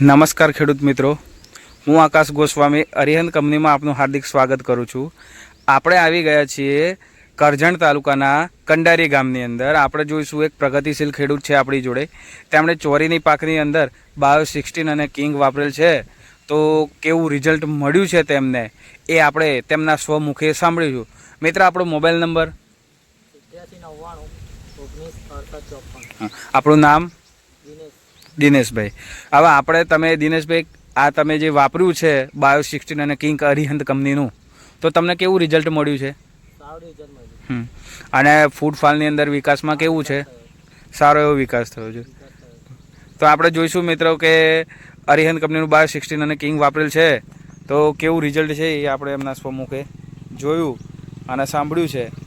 નમસ્કાર ખેડૂત મિત્રો. હું આકાશ ગોસ્વામી અરિહંત કંપનીમાં આપનું હાર્દિક સ્વાગત કરું છું. આપણે આવી ગયા છીએ કરજણ તાલુકાના કંડારી ગામની અંદર. આપણે જોઈશું એક પ્રગતિશીલ ખેડૂત છે આપણી જોડે. તેમણે ચોરીની પાકની અંદર બાયો સિક્સટીન અને કિંગ વાપરેલ છે. તો કેવું રિઝલ્ટ મળ્યું છે તેમને? એ આપણે તેમના સ્વમુખે સાંભળીશું. મિત્ર આપણો મોબાઈલ નંબર? આપણું નામ? દિનેશભાઈ. હવે આપણે તમે દિનેશભાઈ આ તમે જે વાપર્યું છે બાયો સિક્સટીન અને કિંગ અરિહંત કંપનીનું તો તમને કેવું રિઝલ્ટ મળ્યું છે. અને ફૂડ ફાલની અંદર વિકાસમાં કેવું છે? સારો એવો વિકાસ થયો છે. તો આપણે જોઈશું મિત્રો કે અરિહંત કંપનીનું બાયો સિક્સટીન અને કિંગ વાપરેલ છે તો કેવું રિઝલ્ટ છે એ આપણે એમના સ્વમુખે જોયું અને સાંભળ્યું છે.